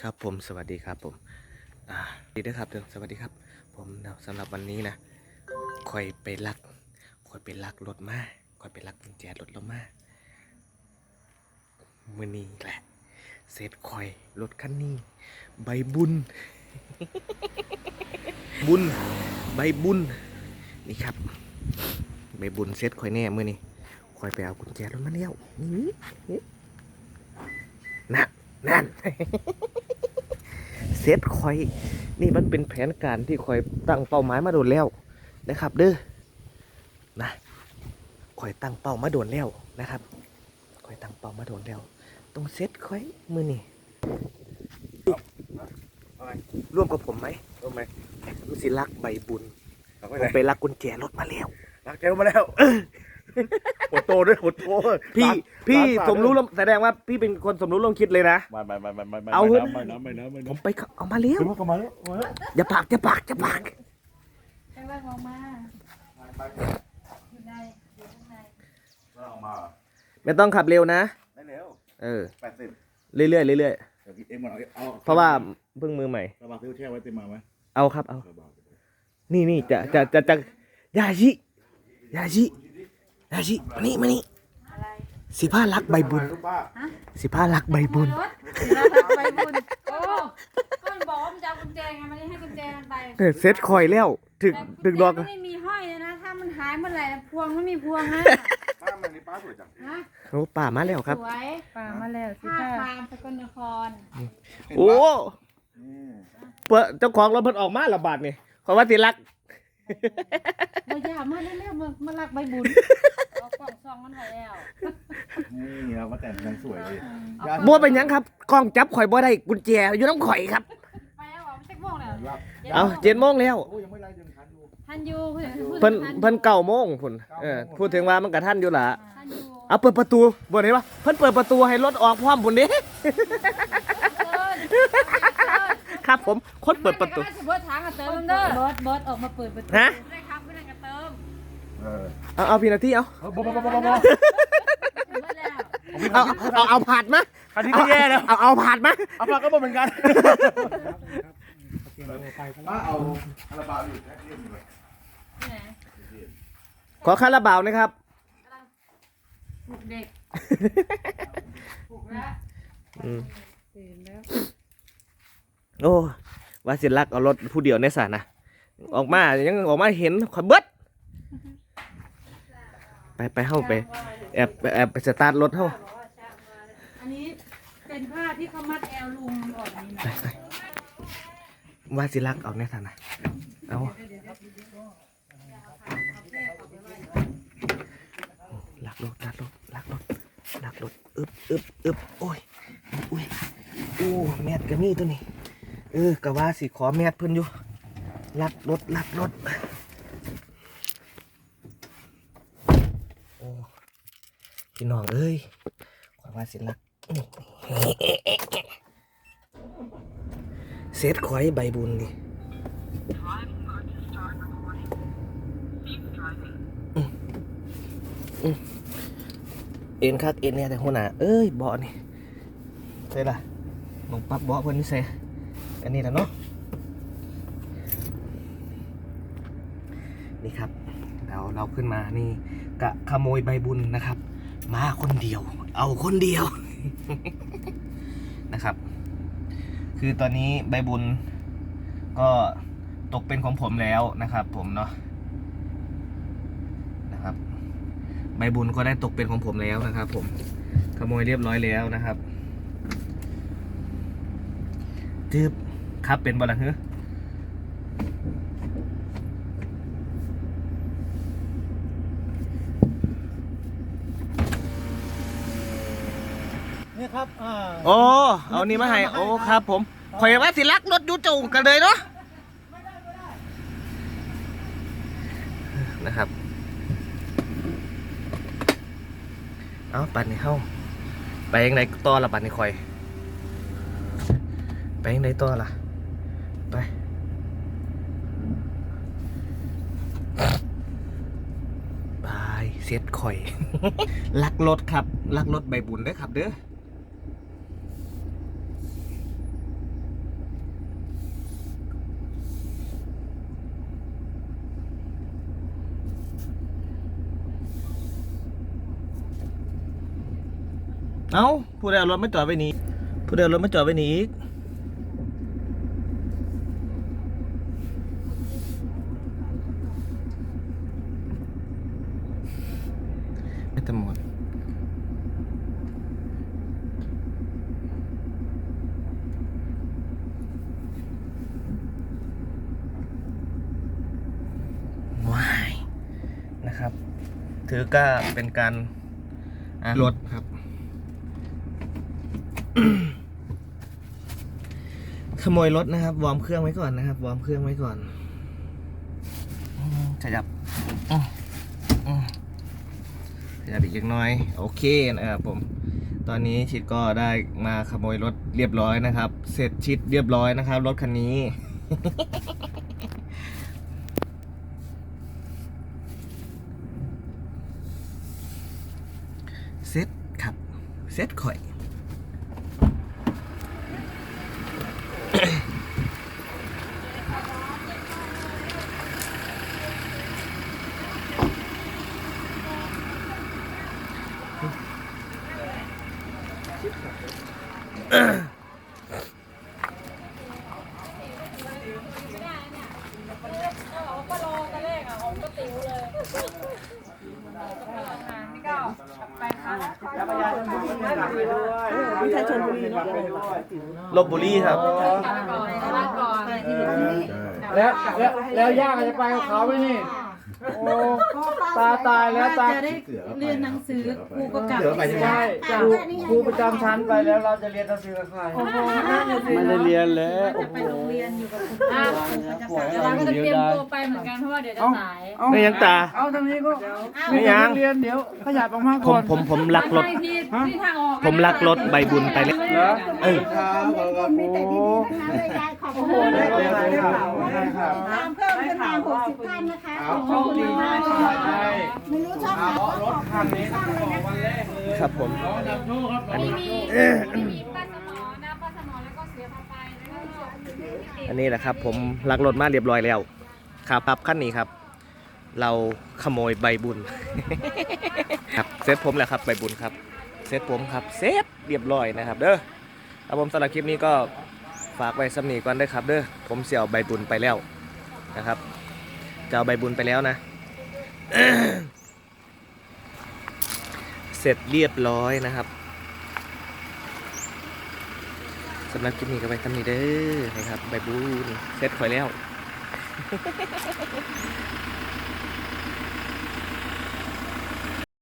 ครับผมสวัสดีครับผมดีด้วยครับสวัสดีครับ ผมเนาะสำหรับวันนี้นะคอยไปลักคอยไปลักรถมาคอยไปลักกุญแจรถเรามามือนี้แหละเสร็จคอยรถคันนี้ ใบบุญ บุญใบบุญนี่ครับ ใบบุญเสร็จคอยแน่มือนี้คอยไปเอากุญแจรถมาเลี้ยวนี่นี่นั่นนั่น เซตคอย นี่มันเป็นแผนการที่คอยตั้งเป้าหมายมาโดนแล้วนะครับ เด้อนะคอยตั้งเป้ามาโดนแล้วนะครับคอยตั้งเป้ามาโดนแล้วต้องเซตคอยมือนี่ร่วมกับผมไหมรู้ไหมรู้สิลักใบบุญเราผไปมไหนไปลักกุญแจรถมาแล้วรักเจอมาแล้ว หัวโตด้วยหัวโตพี่ร้านพี่ร้านสมรู้ร่วมแสดงว่าพี่เป็นคนสมรู้ร่วมคิดเลยนะ ไม่ไม่ไม่ไม่ไม่ไม่เอาไม่ไม่น้ำไม่น้ำไม่ผน้ำมไปเข้าเอามาแล้วขึ้นมาเข้ามาแล้วมาแล้วอย่าปากอย่าปากอย่าปากใช่ว่าออกมาอยู่ในอยู่ข้างในเราเอามาไม่ต้องขับเร็วนะ ได้แล้วเออ แปดสิบเรื่อยๆเรื่อยเดี๋ยวเอ็มก่อนเอาๆเพราะว่าเพิ่งมือใหม่ ระบาดซื้อแช่ไว้เต็มมาไหมเอาครับเอา ระบาดนี่นี่จะจะจะจะยาชิยาชิ ยาชิมานี่มานี่อะไรสิผ้ารักใบบุญ ลูกป้าสิผ้ารักใบบุญ รถเอาไปบุญโอ้ก็มันบอกว่ามันจะเอากุญแจไงมันเลยให้กุญแจมันไปเออเซ็ตคอยแล้ว ถึกแต่ถึกดอกกุญแจไม่ได้มีห้อยเลยนะ ถ้ามันหายเมื่อไหร่นะพวงไม่มีพวงนะป้ามันนี่ป้าสวยจังนะโอ้ป่ามาแล้วครับ สวยป่ามาแล้วสิผ้าค่ะฟาร์มสกลนครเห็นโอ้ปะอืมเปิดเจ้าของเราเพิ่นออกมาระบาดนี่ขอยว่าสิรัก เราอยากมาเร็วๆมามาลักใบบุญเอากล่องซองมันไว้แล้วนี่เราก็แต่งยังสวยเลยเอาบัวเป็นหยังครับกล้องจับข่อยบ่ได้กุญแจอยู่น้ำข่อยครับ ไปแล้วเหรอไม่ใช่พวงแล้วรับเอาเจ็ดโมงแล้ว โอ้ยังไม่ได้ยังทันอยู่ทันอยู่พื่พูดเพิ่นทัเพิ่นเก้าโมงพุ่นเออพูดถึงว่ามันกระทันอยู่ล่ะทันอยู่เอาเปิดประตูบ่เห็นปะเพิ่นเปิดประตูให้รถออกพร้อมพุ่นเด้ เกินเกิน ครับผมคนเปิดประตูไม่ได้เบิร์ดทางกับเติมเด้อเบิร์ดเบิร์ดออกมาเปิดประตูฮะได้ครับไม่ได้กับเติมเออเอาเอาพี่นาทีเอาเออบ่บ่บ่บ่บ่บ่เบิร์ดแล้วเอาเอาเอาผาดมาคันนี้ก็แย่แล้วเอาเอาผาดมาเอาปากก็บ่เหมือนกันป้าเอาคาราบาวอยู่แค่เดียวเลยที่ไหนขอคาราบาวนะครับปลุกเด็กปลุกแล้วอืมตื่นแล้ว โอ้ว่าสิลักเอารถผู้เดียวในสานะออกมายังออกมาเห็นขอยเบิดไปไปเข้าไปแอบแอบไปสตาร์ทรถเข้าอันนี้เป็นผ้าที่เขามัดแอลลุงออกนี่นะไปไปว่าสิลักเอาในสานะเอาลักรถลักรถลักรถลักรถอึบอึบอึบโอ้ยอุ้ยโอ้แมทก็มีตัวนี้เออกะว่าสิขอแมทเพิ่นอยู่ลักรถลักรถโอ้พี่น้องเอ้ยขอว่าสิลักเซตขอยใบบุญนี่อื้ออเอ็นคักเอ็นเนี่ยแต่หัวหน้าเอ้ยเบาะนี่ใช่ล่ะมองปรับเบาะเพิ่นนี่ใส่ อันนี้แหละเนาะนี่ครับเราเราขึ้นมานี่กะขโมยใบบุญนะครับ มาคนเดียว เอาคนเดียวนะครับ คือตอนนี้ใบบุญ ก็ตกเป็นของผมแล้วนะครับ ผมเนาะนะครับ ใบบุญก็ได้ตกเป็นของผมแล้วนะครับ ผมขโมยเรียบร้อยแล้วนะครับจืบ ครับเป็นบอลฮึนี่ครับอ่าโอ้ เอานี่มาให้ โอ้ ครับผมข่อยว่าสิลักรถอยูจูกันเลยเนาะนะครับ เอาปัดนี่เข้า ไปยังไงต่อละปัดนี่ข่อย ไปยังไงต่อละ เซตข่อย ลักรถครับ ลักรถใบบุญได้ครับ เด้อเอาผู้ใดเอารถไม่จอดไว้นี้ ผู้ใดเอารถไม่จอดไว้นี้อีก ไม่ตำหมด ว้ายนะครับ ถือก็เป็นการอะรถครับ ขโมยรถนะครับ วอร์มเครื่องไว้ก่อนนะครับ วอร์มเครื่องไว้ก่อนอืมขยับอืมอืมข ยับอีกเล็กน้อย โอเคนะครับผม ตอนนี้ชิดก็ได้มาขโมยรถเรียบร้อยนะครับ เสร็จชิดเรียบร้อยนะครับ รถคันนี้ เซ็ตครับ เซ็ตข่อย ลบบุรีครับ แล้วแล้วแล้วย่าก็จะไปกับเขาไหมนี่ โอ้ ตาตายแล้วตา จะได้เรียนหนังสือครูก็กลับใช่ครูครูประจำชั้นไปแล้วเราจะเรียนหนังสือกับใครไม่ได้เรียนแล้วจะไปโรงเรียนอยู่กับคุณอะป่วยเดี๋ยวเราก็จะเตรียมตัวไปเหมือนกันเพราะว่าเดี๋ยวจะสายไม่ยังตา เอาทางนี้ก็ไม่ยัง เรียนเดี๋ยวขยับออกมาผก่มอนผมผมรักรถ ไม่ที่ที่ทางออกผมรักรถใบบุญไปเลยเหรอเออ ครับมีแต่ดีๆทั้งนั้นเลยยายขอบคุณได้ครับได้ครับตามเพิ่มขึ้นมาหกสิบท่านนะคะเอาโชคดีมากใช่ไม่รู้ช่องไหนเอารถคันนี้ต้องบอกวันแรกเลยครับผมเอานำโชคครับอันนี้มีมีมีป้าสมอนะป้าสมอแล้วก็เสียพาไปแล้วก็อันนี้แหละครับ ผมรักรถมาเรียบร้อยแล้วครับครับขั้นนี้ครับ เราขโมยใบบุญครับเซตผมแหละครับใบบุญครับเซตผมครับเซฟเรียบร้อยนะครับ เด้อครับผมสำหรับคลิปนี้ก็ฝากไว้สำนีก่อนเด้อครับ เด้อผมเสี่ยวใบบุญไปแล้วนะครับ จะเอาใบบุญไปแล้วนะ เสร็จเรียบร้อยนะครับสำหรับคลิปนี้ก็ไปทำนี้เด้อนะครับใบบุญเสร็จค่อยแล้ว